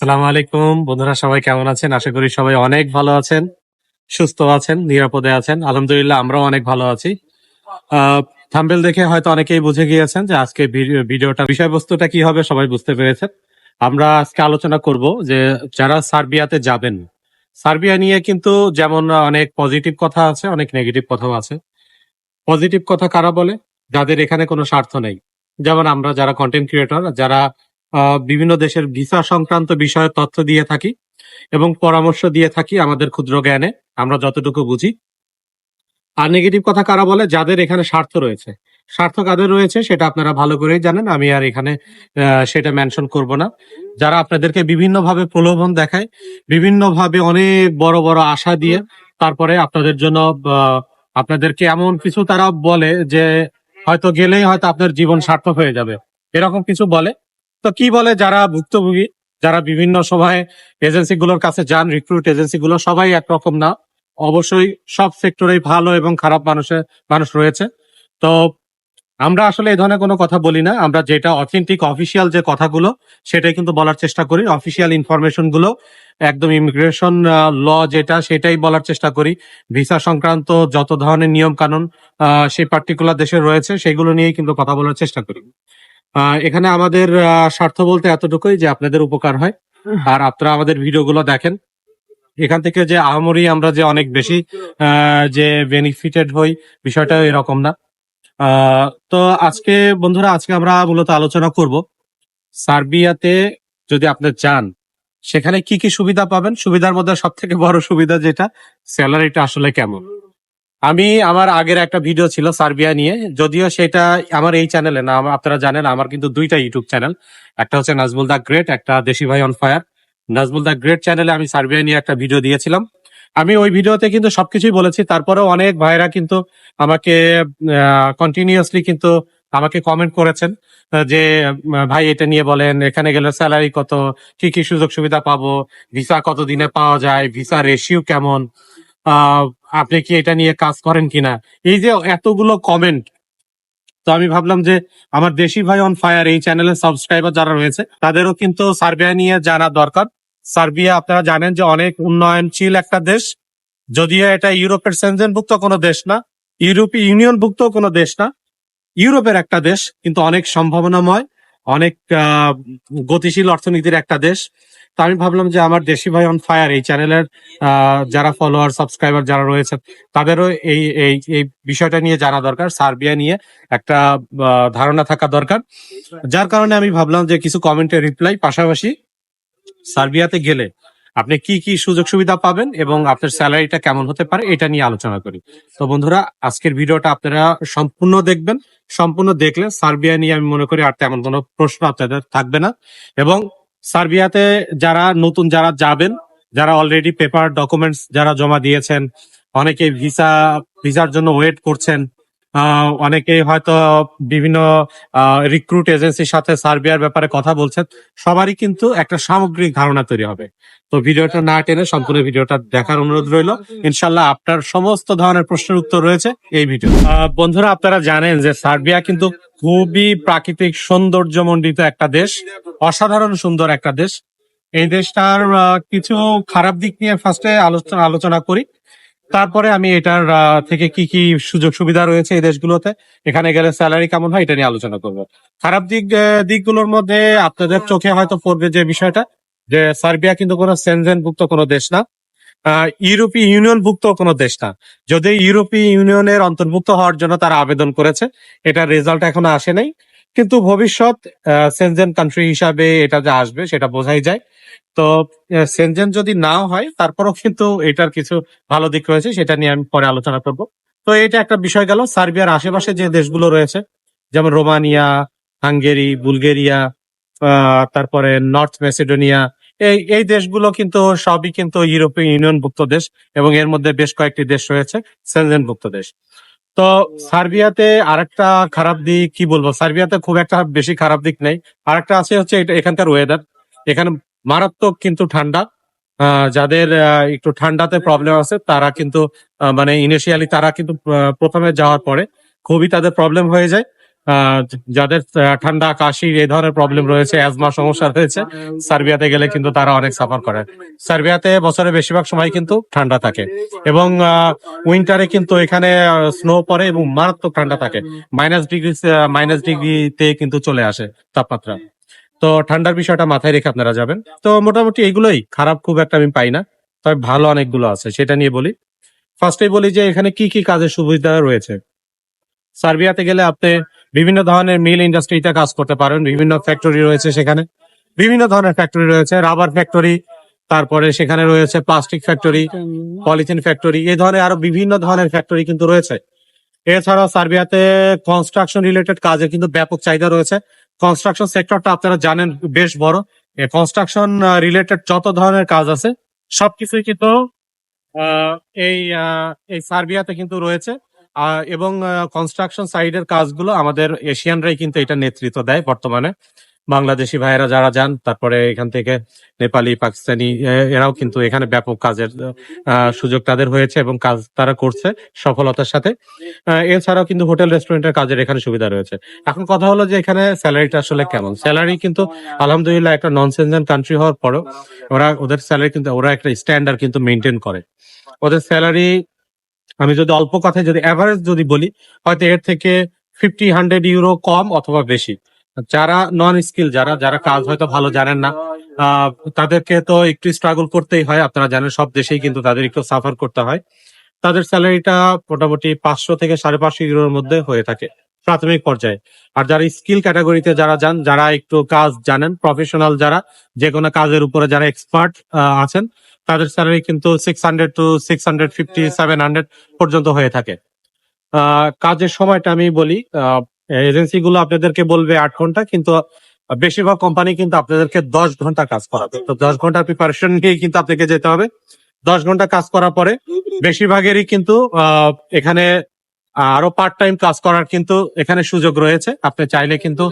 আসসালামু আলাইকুম। বন্ধুরা, সবাই কেমন আছেন? আশা করি সবাই অনেক ভালো আছেন, সুস্থ আছেন, নিরাপদে আছেন। আলহামদুলিল্লাহ, আমরাও অনেক ভালো আছি। থাম্বেল দেখে হয়তো অনেকেই বুঝে গিয়েছেন যে আজকে ভিডিও- ভিডিওটা, বিষয়বস্তুটা কি হবে, সবাই বুঝতে পেরেছেন। আমরা আজকে আলোচনা করব যে যারা সার্বিয়াতে যাবেন, সার্বিয়া নিয়ে কিন্তু যেমন অনেক পজিটিভ কথা আছে, অনেক নেগেটিভ কথাও আছে। পজিটিভ কথা কারা বলে? যাদের এখানে কোনো স্বার্থ নেই। যেমন আমরা যারা কন্টেন্ট ক্রিয়েটর যারা বিভিন্ন দেশের ভিসা সংক্রান্ত বিষয়ে তথ্য দিয়ে থাকি এবং পরামর্শ দিয়ে থাকি আমাদের ক্ষুদ্র জ্ঞানে। আমরা যতটুকু বুঝি। আর নেগেটিভ কথা কারা বলে? যাদের এখানে স্বার্থ রয়েছে। স্বার্থ কাদের রয়েছে সেটা আপনারা ভালো করেই জানেন। আমি আর এখানে সেটা মেনশন করব না। যারা আপনাদেরকে বিভিন্নভাবে প্রলোভন দেখায়, বিভিন্নভাবে অনেক বড় বড় আশা দিয়ে তারপরে আপনাদের জন্য আপনাদেরকে এমন কিছু তারা বলে যে হয়তো গেলেই হয়তো আপনার জীবন সার্থক হয়ে যাবে। এরকম কিছু বলে। তো কি বলে যারা ভুক্তভোগী, যারা বিভিন্ন সময় এজেন্সি গুলোর কাছে যান রিক্রুট এজেন্সি গুলো, সবাই একরকম না। অবশ্যই সব সেক্টরেই ভালো এবং খারাপ মানুষের মানুষ রয়েছে। তো আমরা আসলে এই ধরনের কোনো কথা বলি না। আমরা যেটা অথেন্টিক অফিসিয়াল যে কথাগুলো, সেটাই কিন্তু বলার চেষ্টা করি। অফিসিয়াল ইনফরমেশনগুলো, একদম ইমিগ্রেশন ল যেটা, সেটাই বলার চেষ্টা করি। ভিসা সংক্রান্ত যত ধরনের নিয়ম কানুন সেই পার্টিকুলার দেশে রয়েছে, সেগুলো নিয়েই কিন্তু কথা বলার চেষ্টা করি। এখানে আমাদের স্বার্থ বলতে এতটুকুই যে আপনাদের উপকার হয়। আর আপনারা আমাদের ভিডিওগুলো দেখেন। এখান থেকে যে আহামরি আমরা যে অনেক বেশি আহ, যে বেনিফিটেড হই বিষয়টা এরকম না। আহ, তো আজকে বন্ধুরা আজকে আমরা মূলত আলোচনা করব সার্বিয়াতে যদি আপনি চান সেখানে কি কি সুবিধা পাবেন? সুবিধার মধ্যে সব থেকে বড় সুবিধা যেটা স্যালারিটা আসলে কেমন? আমি আমার আগের একটা ভিডিও ছিল সার্বিয়া নিয়ে, যদিও সেটা আমার এই চ্যানেলে না আপনারা জানেন আমার কিন্তু দুইটা ইউটিউব চ্যানেল একটা হচ্ছে নাজমুল দা গ্রেট, একটা দেশি ভাই on fire Nazmul the great চ্যানেলে আমি সার্বিয়া নিয়ে একটা ভিডিও দিয়েছিলাম। আমি ওই ভিডিওতে কিন্তু সবকিছুই বলেছি, তারপরেও অনেক ভাইরা কিন্তু আমাকে কন্টিনিউয়াসলি কিন্তু আমাকে কমেন্ট করেছেন যে ভাই এটা নিয়ে বলেন, এখানে গেলে স্যালারি কত, কি কি সুযোগ সুবিধা পাবো ভিসা কত দিনে পাওয়া যায় ভিসা রেশিও কেমন আপনি কি এটা নিয়ে কাজ করেন কিনা? এই যে এতগুলো কমেন্ট তো আমি ভাবলাম যে আমার দেশি ভাই অন ফায়ার এই চ্যানেলের সাবস্ক্রাইবার যারা রয়েছে, তাদেরও কিন্তু সার্বিয়া নিয়ে জানা দরকার। সার্বিয়া, আপনারা জানেন যে অনেক উন্নয়নশীল একটা দেশ। যদিও এটা ইউরোপের সেনজেনভুক্ত কোনো দেশ না, ইউরোপীয় ইউনিয়নভুক্ত কোনো দেশ না, ইউরোপের একটা দেশ, কিন্তু অনেক সম্ভাবনাময়। অনেক গতিশীল অর্থনীতির একটা দেশ। তা আমি ভাবলাম যে আমার দেশি ভাই অন ফায়ার এই চ্যানেলের যারা ফলোয়ার সাবস্ক্রাইবার যারা রয়েছে, তাদেরও এই এই এই বিষয়টা নিয়ে জানা দরকার, সার্বিয়া নিয়ে একটা ধারণা থাকা দরকার। যার কারণে আমি ভাবলাম যে কিছু কমেন্টের রিপ্লাই পাশাপাশি সার্বিয়াতে গেলে আপনি কি কি সুযোগ সুবিধা পাবেন এবং আপনার স্যালারিটা কেমন হতে পারে এটা নিয়ে আলোচনা করি। তো বন্ধুরা, আজকের ভিডিওটা আপনারা সম্পূর্ণ দেখবেন। সম্পূর্ণ দেখলে সার্বিয়া নিয়ে আমি মনে করি আর তেমন কোনো প্রশ্ন আপনাদের থাকবে না। এবং সার্বিয়াতে যারা নতুন, যারা যাবেন, যারা অলরেডি পেপার ডকুমেন্টস যারা জমা দিয়েছেন, অনেকে ভিসা ভিসার জন্য ওয়েট করছেন অনেকেই হয়তো বিভিন্ন রিক্রুট এজেন্সির সাথে সার্বিয়ার ব্যাপারে কথা বলছেন। সবারই কিন্তু একটা সামগ্রিক ধারণা তৈরি হবে। তো ভিডিওটা না টেনে সম্পূর্ণ ভিডিওটা দেখার অনুরোধ রইল। ইনশাল্লাহ আপনার সমস্ত ধরনের প্রশ্নের উত্তর রয়েছে এই ভিডিও বন্ধুরা, আপনারা জানেন যে সার্বিয়া কিন্তু খুবই প্রাকৃতিক সৌন্দর্যমণ্ডিত একটা দেশ, অসাধারণ সুন্দর একটা দেশ। এই দেশটার কিছু খারাপ দিক নিয়ে ফার্স্টে আলোচনা আলোচনা করি। তারপরে আমি এটার থেকে কি কি সুযোগ সুবিধা রয়েছে এই দেশগুলোতে? এখানে গেলে স্যালারি কেমন হয় এটা নিয়ে আলোচনা করব। খারাপ দিক দিকগুলোর মধ্যে আপনাদের চোখে হয়তো পড়বে যে বিষয়টা, যে সার্বিয়া কিন্তু কোনো সেনজেনভুক্ত কোনো দেশ না ইউরোপীয় ইউনিয়ন ভুক্ত কোনো দেশ না। যদি ইউরোপীয় ইউনিয়নের অন্তর্ভুক্ত হওয়ার জন্য তারা আবেদন করেছে, এটার রেজাল্ট এখনও আসে নাই। কিন্তু ভবিষ্যৎ সেনজেন কান্ট্রি হিসাবে এটা যে আসবে সেটা বোঝাই যায়। তো সেনজেন যদি নাও হয়, তারপরও কিন্তু এটার কিছু ভালো দিক রয়েছে, সেটা নিয়ে আমি পরে আলোচনা করব। তো এটা একটা বিষয় গেল, সার্বিয়ার আশেপাশে যে দেশগুলো রয়েছে, যেমন রোমানিয়া, হাঙ্গেরি, বুলগেরিয়া তারপরে নর্থ মেসিডোনিয়া, এই এই দেশগুলো কিন্তু সবই কিন্তু ইউরোপীয় ইউনিয়ন ভুক্ত দেশ এবং এর মধ্যে বেশ কয়েকটি দেশ রয়েছে সেনজেন ভুক্ত দেশ। তো সার্বিয়াতে আরেকটা খারাপ দিক, কি বলব? সার্বিয়াতে খুব একটা বেশি খারাপ দিক নেই। আরেকটা আছে হচ্ছে এটা এখানকার ওয়েদার এখানে মারাত্মক কিন্তু ঠান্ডা। যাদের একটু ঠান্ডাতে প্রবলেম আছে, তারা কিন্তু মানে ইনিশিয়ালি তারা কিন্তু প্রথমে যাওয়ার পরে খুবই তাদের প্রবলেম হয়ে যায়। যাদের ঠান্ডা, কাশি এই ধরনের প্রবলেম রয়েছে অ্যাজমা সমস্যা রয়েছে, সার্বিয়াতে গেলে কিন্তু তারা অনেক সাফার করে। সার্বিয়াতে বছরের বেশিরভাগ সময় কিন্তু ঠান্ডা থাকে। এবং উইন্টারে কিন্তু এখানে স্নো পড়ে এবং মারাত্মক ঠান্ডা থাকে। মাইনাস ডিগ্রি মাইনাস ডিগ্রিতে কিন্তু চলে আসে তাপমাত্রা। তো ঠান্ডার বিষয়টা মাথায় রেখে আপনারা যাবেন। তো মোটামুটি এগুলোই। খারাপ খুব একটা আমি পাই না। তবে ভালো অনেকগুলো আছে, সেটা নিয়ে বলি। ফার্স্টেই বলি যে এখানে কি কি কাজের সুবিধা রয়েছে? সার্বিয়াতে গেলে আপনি বিভিন্ন ধরনের মিল ইন্ডাস্ট্রিতে কাজ করতে পারেন, বিভিন্ন ফ্যাক্টরি রয়েছে সেখানে। বিভিন্ন ধরনের ফ্যাক্টরি রয়েছে রাবার ফ্যাক্টরি তারপরে সেখানে রয়েছে প্লাস্টিক ফ্যাক্টরি পলিথিন ফ্যাক্টরি এই ধরনের আরও বিভিন্ন ধরনের ফ্যাক্টরি কিন্তু রয়েছে। এছাড়াও সার্বিয়াতে কনস্ট্রাকশন রিলেটেড কাজে কিন্তু ব্যাপক চাহিদা রয়েছে। কনস্ট্রাকশন সেক্টরটা আপনারা জানেন বেশ বড়। কনস্ট্রাকশন রিলেটেড যত ধরনের কাজ আছে, সবকিছুই কিন্তু এই এই সার্বিয়াতে কিন্তু রয়েছে। এবং কনস্ট্রাকশন সাইডের কাজগুলো আমাদের এশিয়ানরাই কিন্তু এটা নেতৃত্ব দেয় বর্তমানে। বাংলাদেশি ভাইয়েরা যারা যান, তারপরে এখান থেকে নেপালি, পাকিস্তানি এরাও কিন্তু এখানে ব্যাপক কাজের সুযোগ তাদের হয়েছে এবং কাজ তারা করছে সফলতার সাথে। এছাড়াও কিন্তু হোটেল, রেস্টুরেন্টের কাজের এখানে সুবিধা রয়েছে। এখন কথা হলো যে এখানে স্যালারিটা আসলে কেমন? স্যালারি কিন্তু আলহামদুলিল্লাহ একটা নন সেনজেন কান্ট্রি হওয়ার পরেও ওরা, ওদের স্যালারি কিন্তু, ওরা একটা স্ট্যান্ডার্ড কিন্তু মেনটেন করে। ওদের স্যালারি আমি যদি অল্প কথায় যদি অ্যাভারেজ যদি বলি, হয়তো এর থেকে ফিফটি হান্ড্রেড ইউরো কম অথবা বেশি। যারা নন স্কিল যারা যারা কাজ হয়তো ভালো জানেন না তাদেরকে তো একটু স্ট্রাগল করতেই হয়। আপনারা জানেন সব দেশেই কিন্তু তাদের একটু সাফার করতে হয়। তাদের স্যালারিটা মোটামুটি পাঁচশো থেকে সাড়ে পাঁচশো ইউরোর মধ্যে হয়ে থাকে। প্রাথমিক পর্যায়ে। আর যারা স্কিল ক্যাটাগরিতে যারা যান যারা একটু কাজ জানেন প্রফেশনাল যারা যে কোনো কাজের উপরে যারা এক্সপার্ট আছেন তাদের স্যালারি কিন্তু six hundred to six hundred fifty seven hundred পর্যন্ত হয়ে থাকে। কাজের সময়টা আমি বলি এজেন্সি গুলো আপনাদেরকে বলবে আট ঘণ্টা কিন্তু বেশিরভাগ কোম্পানি কিন্তু আপনাদেরকে দশ ঘণ্টা কাজ করাবে। তো দশ ঘণ্টার প্রিপারেশন নিয়ে কিন্তু আপনাকে যেতে হবে। দশ ঘণ্টা কাজ করার পরে বেশিরভাগেরই কিন্তু আহ, এখানে আরও পার্ট টাইম কাজ করার কিন্তু এখানে সুযোগ রয়েছে। আপনি চাইলে কিন্তু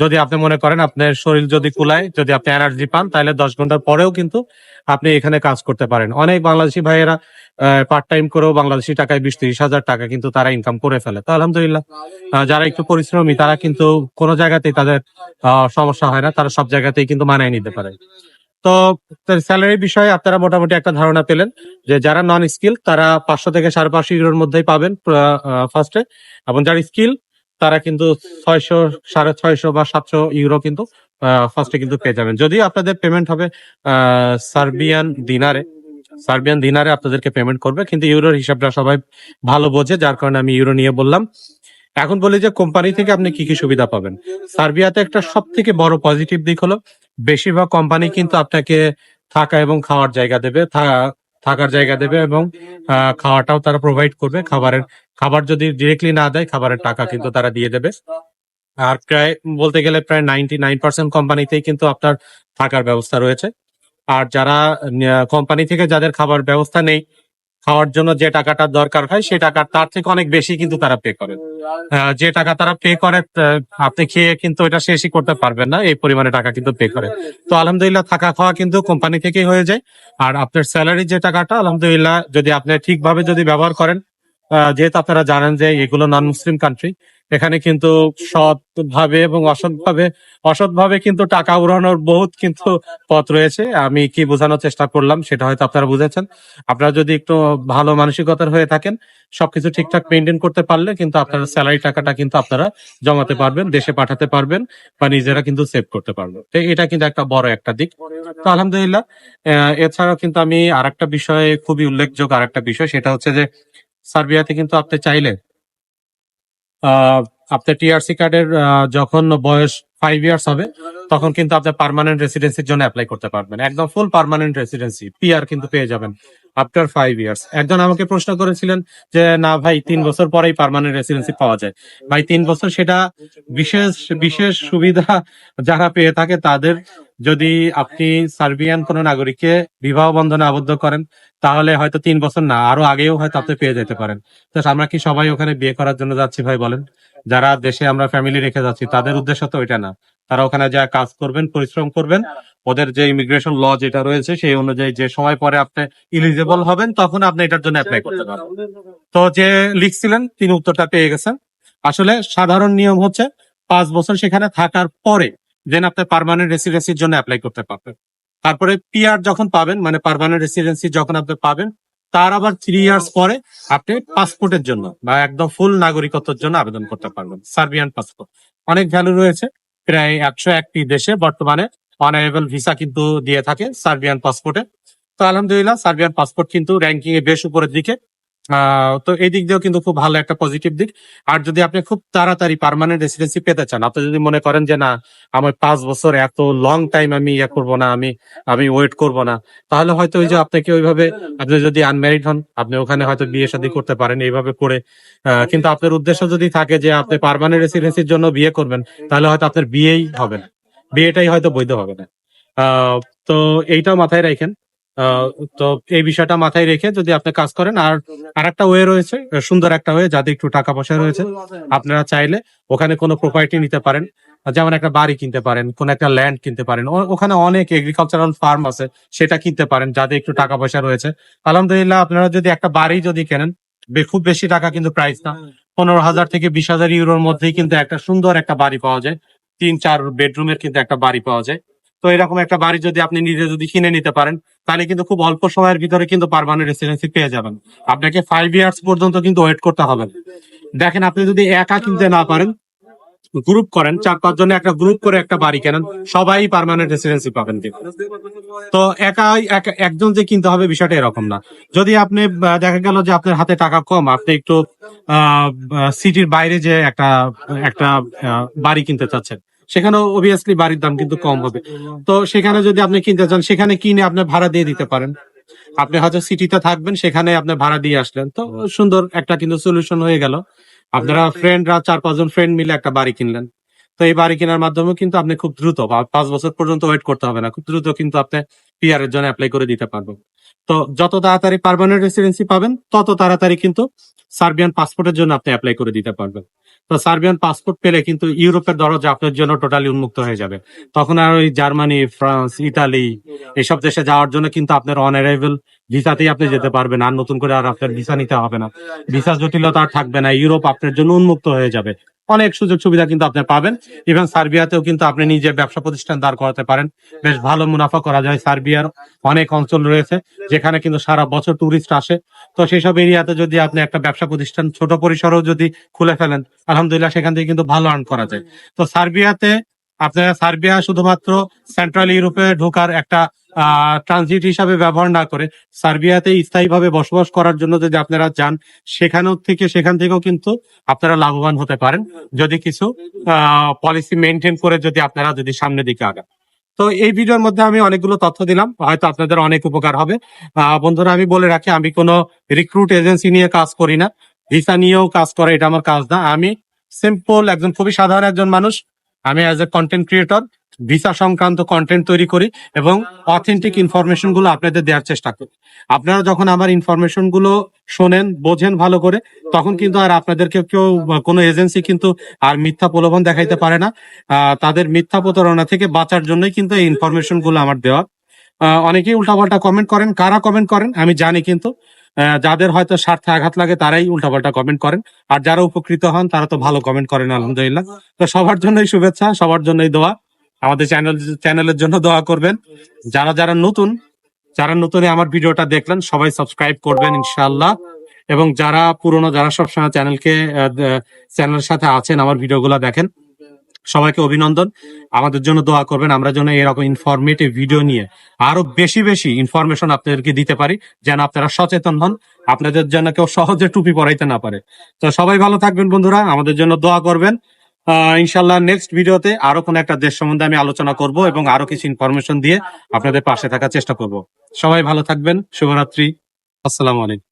যদি আপনি মনে করেন আপনার শরীর যদি কুলায়, যদি আপনি এনার্জি পান, তাহলে দশ ঘণ্টার পরেও কিন্তু আপনি এখানে কাজ করতে পারেন। অনেক বাংলাদেশি ভাইয়েরা পার্ট টাইম করেও বাংলাদেশি টাকায় বিশ তিরিশ হাজার টাকা কিন্তু তারা ইনকাম করে ফেলে। তো আলহামদুলিল্লাহ যারা একটু পরিশ্রমী, তারা কিন্তু কোনো জায়গাতেই তাদের সমস্যা হয় না। তারা সব জায়গাতেই কিন্তু মানায় নিতে পারে। তো স্যালারি বিষয়ে আপনারা মোটামুটি একটা ধারণা পেলেন যে যারা নন স্কিল তারা পাঁচশো থেকে সাড়ে পাঁচশো ইউরোর মধ্যেই পাবেন ফার্স্টে এবং যারা স্কিল তারা কিন্তু ছয়শো, সাড়ে ছয়শো বা সাতশো ইউরো কিন্তু ফার্স্টে কিন্তু পেয়ে যাবেন। যদিও আপনাদের পেমেন্ট হবে সার্বিয়ান দিনারে সার্বিয়ান দিনারে আপনাদেরকে পেমেন্ট করবে, কিন্তু ইউরোর হিসাবটা সবাই ভালো বোঝে, যার কারণে আমি ইউরো নিয়ে বললাম। এখন বলি যে কোম্পানি থেকে আপনি কি কি সুবিধা পাবেন? সার্বিয়াতে একটা সব থেকে বড় পজিটিভ দিক হলো বেশিরভাগ কোম্পানি কিন্তু আপনাকে থাকা এবং খাওয়ার জায়গা দেবে থাকার জায়গা দেবে এবং খাওয়াটাও তারা প্রোভাইড করবে। খাবারের খাবার যদি ডিরেক্টলি না দেয় খাবারের টাকা কিন্তু তারা দিয়ে দেবে। আর প্রায় বলতে গেলে প্রায় নাইনটি নাইন পার্সেন্ট কোম্পানিতেই কিন্তু আপনার থাকার ব্যবস্থা রয়েছে। আর যারা কোম্পানি থেকে যাদের খাবার ব্যবস্থা নেই খাওয়ার জন্য যে টাকাটা দরকার হয়, সেই টাকা তার থেকে অনেক বেশি কিন্তু তারা পে করে। যে টাকা তারা পে করে আপনি খেয়ে কিন্তু এটা শেষই করতে পারবেন না, এই পরিমাণে টাকা কিন্তু পে করে। তো আলহামদুলিল্লাহ থাকা খাওয়া কিন্তু কোম্পানি থেকেই হয়ে যায়। আর আপনার স্যালারি যে টাকাটা, আলহামদুলিল্লাহ যদি আপনি ঠিকভাবে যদি ব্যবহার করেন যেহেতু আপনারা জানেন যে এগুলো নন মুসলিম কান্ট্রি এখানে কিন্তু সৎ ভাবে এবং অসৎ ভাবে অসৎ ভাবে কিন্তু টাকা উড়ানোর বহুত কিন্তু পথ রয়েছে। আমি কি বোঝানোর চেষ্টা করলাম সেটা হয়তো আপনারা বুঝেছেন। আপনারা যদি একটু ভালো মানসিকতার হয়ে থাকেন, সবকিছু ঠিকঠাক মেনটেন করতে পারলে কিন্তু আপনার স্যালারি টাকাটা কিন্তু আপনারা জমাতে পারবেন, দেশে পাঠাতে পারবেন বা নিজেরা কিন্তু সেভ করতে পারবেন। এটা কিন্তু একটা বড় একটা দিক। তো আলহামদুলিল্লাহ এছাড়াও কিন্তু আমি আরেকটা বিষয়ে খুবই উল্লেখযোগ্য আরেকটা বিষয়, সেটা হচ্ছে যে সার্বিয়াতে কিন্তু আপনি চাইলে আপনার টিআরসি কার্ডের যখন বয়স ফাইভ ইয়ার্স হবে তখন কিন্তু আপনি পার্মানেন্ট রেসিডেন্সির জন্য অ্যাপ্লাই করতে পারবেন। একদম ফুল পার্মানেন্ট রেসিডেন্সি পিআর কিন্তু পেয়ে যাবেন আফটার ফাইভ ইয়ার্স একজন আমাকে প্রশ্ন করেছিলেন যে, না ভাই, তিন বছর পরেই পার্মানেন্ট রেসিডেন্সি পাওয়া যায়। ভাই, তিন বছর সেটা বিশেষ বিশেষ সুবিধা যারা পেয়ে থাকে, তাদের যদি আপনি সার্বিয়ান কোন নাগরিককে বিবাহ বন্ধনে আবদ্ধ করেন, তাহলে হয়তো তিন বছর না, আরও আগেও হয়তো আপনি পেয়ে যেতে পারেন। তো আমরা কি সবাই ওখানে বিয়ে করার জন্য যাচ্ছি ভাই, বলেন? যারা দেশে আমরা ফ্যামিলি রেখে যাচ্ছি, তাদের উদ্দেশ্য তো ওইটা না। তারা ওখানে যা কাজ করবেন, পরিশ্রম করবেন, ওদের যে ইমিগ্রেশন ল যেটা রয়েছে, সেই অনুযায়ী যে সময় পরে আপনি ইলিজিবল হবেন, তখন আপনি এটার জন্য অ্যাপ্লাই করতে পারবেন। তো যে লিখছিলেন, তিনি উত্তরটা পেয়ে গেছেন। আসলে সাধারণ নিয়ম হচ্ছে, পাঁচ বছর সেখানে থাকার পরে দেন আপনি পার্মানেন্ট রেসিডেন্সির জন্য অ্যাপ্লাই করতে পারবেন। তারপরে পিআর যখন পাবেন মানে পার্মানেন্ট রেসিডেন্সি যখন আপনি পাবেন তার আবার থ্রি ইয়ার্স পরে আপনি পাসপোর্টের জন্য বা একদম ফুল নাগরিকত্বের জন্য আবেদন করতে পারবেন সার্বিয়ান পাসপোর্ট অনেক ভ্যালু রয়েছে প্রায় একশো একটি দেশে বর্তমানে অনারেবল ভিসা কিন্তু দিয়ে থাকে সার্বিয়ান পাসপোর্টে তো আলহামদুলিল্লাহ সার্বিয়ান পাসপোর্ট কিন্তু র্যাঙ্কিং এ বেশ উপরের দিকে। তো এই দিক দিয়েও কিন্তু খুব ভালো একটা পজিটিভ দিক। আর যদি আপনি খুব তাড়াতাড়ি পার্মানেন্ট রেসিডেন্সি পেতে চান, আপনি যদি মনে করেন যে, না, আমার পাঁচ বছর এত লং টাইম আমি ইয়ে করব না, আমি আমি ওয়েট করব না, তাহলে হয়তো ওই যে আপনাকে ওইভাবে, আপনি যদি আনম্যারিড হন, আপনি ওখানে হয়তো বিয়ে শাদী করতে পারেন এইভাবে করে। কিন্তু আপনার উদ্দেশ্য যদি থাকে যে, আপনি পার্মানেন্ট রেসিডেন্সির জন্য বিয়ে করবেন, তাহলে হয়তো আপনার বিয়েই হবে না। বিয়েটাই হয়তো বৈধ হবে না। তো এইটাও মাথায় রাখেন। তো এই বিষয়টা মাথায় রেখে যদি আপনি কাজ করেন, আর আরেকটা ওয়ে রয়েছে সুন্দর একটা ওয়ে যাদের একটু টাকা পয়সা রয়েছে। আপনারা চাইলে ওখানে কোনো প্রপার্টি নিতে পারেন যেমন একটা বাড়ি কিনতে পারেন, কোন একটা ল্যান্ড কিনতে পারেন। ওখানে অনেক এগ্রিকালচারাল ফার্ম আছে, সেটা কিনতে পারেন যাদের একটু টাকা পয়সা রয়েছে। আলহামদুলিল্লাহ, আপনারা যদি একটা বাড়ি যদি কেনেন খুব বেশি টাকা কিন্তু প্রাইস না। পনেরো হাজার থেকে বিশ হাজার ইউরোর মধ্যেই কিন্তু একটা সুন্দর একটা বাড়ি পাওয়া যায়। তিন, চার বেডরুমের কিন্তু একটা বাড়ি পাওয়া যায়। তো এরকম একটা বাড়ি যদি আপনি নিজে যদি কিনে নিতে পারেন, তাহলে কিন্তু খুব অল্প সময়ের ভিতরে কিন্তু পারমানেন্ট রেসিডেন্সি পেয়ে যাবেন। আপনাকে ফাইভ ইয়ার্স পর্যন্ত কিন্তু ওয়েট করতে হবে। দেখেন, আপনি যদি একা কিনতে না পারেন গ্রুপ করেন, চার পাঁচ জনে একটা গ্রুপ করে একটা বাড়ি কেনেন, সবাই পার্মানেন্ট রেসিডেন্সি পাবেন কিন্তু। তো একাই, একা- একজন যে কিনতে হবে বিষয়টা এরকম না। যদি আপনি দেখা গেল যে আপনার হাতে টাকা কম, আপনি একটু সিটির বাইরে যে একটা একটা বাড়ি কিনতে চাচ্ছেন সেখানে অবভিয়াসলি বাড়ির দাম কিন্তু কম হবে। তো সেখানে যদি আপনি কিনতে চান সেখানে কিনে আপনি ভাড়া দিয়ে দিতে পারেন। আপনি হয়তো সিটিতে থাকবেন সেখানে আপনি ভাড়া দিয়ে আসলেন। তো সুন্দর একটা কিন্তু সলিউশন হয়ে গেল। আপনারা ফ্রেন্ডরা চার পাঁচজন ফ্রেন্ড মিলে একটা বাড়ি কিনলেন। তো এই বাড়ি কেনার মাধ্যমে কিন্তু আপনি খুব দ্রুত বা পাঁচ বছর পর্যন্ত ওয়েট করতে হবে না। খুব দ্রুত কিন্তু আপনি পিআর এর জন্য অ্যাপ্লাই করে দিতে পারবেন। তো যত তাড়াতাড়ি পারমানেন্ট রেসিডেন্সি পাবেন, তত তাড়াতাড়ি কিন্তু সার্বিয়ান পাসপোর্টের জন্য আপনি অ্যাপ্লাই করে দিতে পারবেন। তো সার্বিয়ান পাসপোর্ট পেলে কিন্তু ইউরোপের দরজা আপনার জন্য টোটালি উন্মুক্ত হয়ে যাবে। তখন আর ওই জার্মানি ফ্রান্স ইতালি এসব দেশে যাওয়ার জন্য কিন্তু আপনার অনারাইভেল ভিসাতেই আপনি যেতে পারবেন। আর নতুন করে আর আপনার ভিসা নিতে হবে না। ভিসা জটিলতা আর থাকবে না। ইউরোপ আপনার জন্য উন্মুক্ত হয়ে যাবে। অনেক সুযোগ সুবিধা কিন্তু আপনি পাবেন। ইভেন সার্বিয়াতেও কিন্তু আপনি নিজের ব্যবসা প্রতিষ্ঠান দাঁড় করাতে পারেন। বেশ ভালো মুনাফা করা যায় সার্বিয়ার অনেক অঞ্চল রয়েছে, যেখানে কিন্তু সারা বছর টুরিস্ট আসে। তো সেই সব এরিয়াতে যদি আপনি একটা ব্যবসা প্রতিষ্ঠান ছোট পরিসরেও যদি খুলে ফেলেন, আলহামদুলিল্লাহ সেখান থেকে কিন্তু ভালো আর্ন করা যায়। তো সার্বিয়াতে আপনারা সার্বিয়া শুধুমাত্র সেন্ট্রাল ইউরোপে ঢোকার একটা ট্রানজিট হিসাবে ব্যবহার না করে সার্বিয়াতে স্থায়ীভাবে বসবাস করার জন্য যদি আপনারা যান, সেখানেও থেকে, সেখান থেকেও কিন্তু আপনারা লাভবান হতে পারেন। যদি কিছু পলিসি মেনটেন করে যদি আপনারা যদি সামনের দিকে আগান। তো এই ভিডিওর মধ্যে আমি অনেকগুলো তথ্য দিলাম, হয়তো আপনাদের অনেক উপকার হবে। বন্ধুরা, আমি বলে রাখি, আমি কোনো রিক্রুট এজেন্সি নিয়ে কাজ করি না। ভিসা নিয়েও কাজ করে, এটা আমার কাজ না। আমি সিম্পল একজন খুবই সাধারণ একজন মানুষ। আমি as a content creator visa সংক্রান্ত কন্টেন্ট তৈরি করি এবং অথেন্টিক ইনফরমেশনগুলো আপনাদের দেওয়ার চেষ্টা করি। আপনারা যখন আমার ইনফরমেশনগুলো শোনেন, বোঝেন ভালো করে, তখন কিন্তু আর আপনাদেরকে কেউ, কোনো এজেন্সি কিন্তু আর মিথ্যা প্রলোভন দেখাইতে পারে না। তাদের মিথ্যা প্রতারণা থেকে বাঁচার জন্যই কিন্তু এই ইনফরমেশনগুলো আমার দেওয়া। অনেকেই উল্টাপাল্টা কমেন্ট করেন, কারা কমেন্ট করেন আমি জানি কিন্তু। যাদের হয়তো স্বার্থে আঘাত লাগে, তারাই উল্টাপাল্টা কমেন্ট করেন। আর যারা উপকৃত হন, তারা তো ভালো কমেন্ট করেন, আলহামদুলিল্লাহ। তো সবার জন্যই শুভেচ্ছা, সবার জন্যই দোয়া। আমাদের চ্যানেল চ্যানেলের জন্য দোয়া করবেন। যারা যারা নতুন যারা নতুন আমার ভিডিওটা দেখলেন, সবাই সাবস্ক্রাইব করবেন, ইনশাআল্লাহ। এবং যারা পুরনো, যারা সবসময় চ্যানেলকে চ্যানেলের সাথে আছেন, আমার ভিডিওগুলো দেখেন সবাইকে অভিনন্দন। আমাদের জন্য দোয়া করবেন, আমরা যেন এরকম ইনফরমেটিভ ভিডিও নিয়ে আরও বেশি বেশি ইনফরমেশন আপনাদেরকে দিতে পারি, যেন আপনারা সচেতন হন, আপনাদের জন্য কেউ সহজে টুপি পরাইতে না পারে। তো সবাই ভালো থাকবেন বন্ধুরা, আমাদের জন্য দোয়া করবেন। ইনশাল্লাহ নেক্সট ভিডিওতে আরও কোনো একটা দেশ সম্বন্ধে আমি আলোচনা করব এবং আরও কিছু ইনফরমেশন দিয়ে আপনাদের পাশে থাকার চেষ্টা করব। সবাই ভালো থাকবেন, শুভরাত্রি, আসসালামু আলাইকুম।